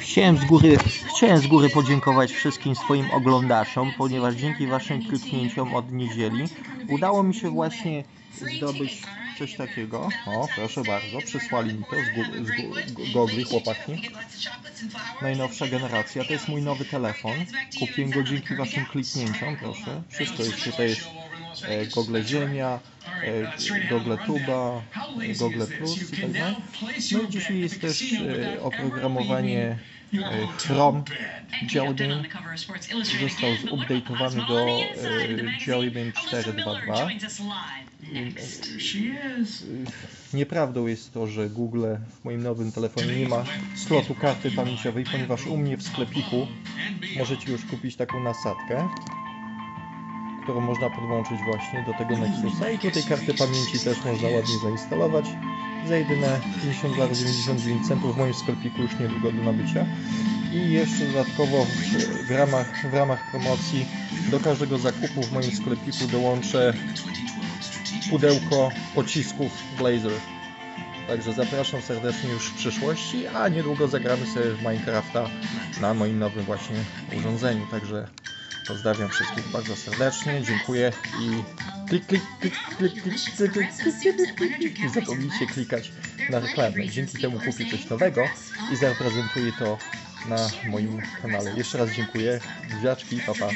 Chciałem z góry, chciałem z góry podziękować wszystkim swoim oglądaczom, ponieważ dzięki waszym kliknięciom od niedzieli udało mi się właśnie zdobyć coś takiego. O, proszę bardzo, przysłali mi to z, gó- z gogli chłopaki. Najnowsza generacja, to jest mój nowy telefon. Kupiłem go dzięki waszym kliknięciom, proszę. Wszystko jest tutaj jest Google Ziemia, e, Google Tuba, e, Google Plus i tak dalej. No i dzisiaj jest też e, oprogramowanie e, Chrome Jellybean. Został zupdate'owany do e, Jellybean 4.2.2. I, Nieprawdą jest to, że Google w moim nowym telefonie nie ma slotu karty pamięciowej, ponieważ u mnie w sklepiku możecie już kupić taką nasadkę, którą można podłączyć właśnie do tego Nexusa i tutaj kartę pamięci też można ładnie zainstalować za jedyne 50 lat 99 centów w moim sklepiku już niedługo do nabycia i jeszcze dodatkowo w, w, ramach, w ramach promocji do każdego zakupu w moim sklepiku dołączę pudełko pocisków Blazer. Także zapraszam serdecznie już w przyszłości, a niedługo zagramy sobie w Minecrafta na moim nowym właśnie urządzeniu. Także pozdrawiam wszystkich bardzo serdecznie, dziękuję i klik, klik, klik, klik, klik, klik, klik, klik, klik, klik, zapomnijcie klikać na reklamę. Dzięki temu kupię coś nowego i zaprezentuję to na moim kanale. Jeszcze raz dziękuję. Gwiaczki, papa. Pa.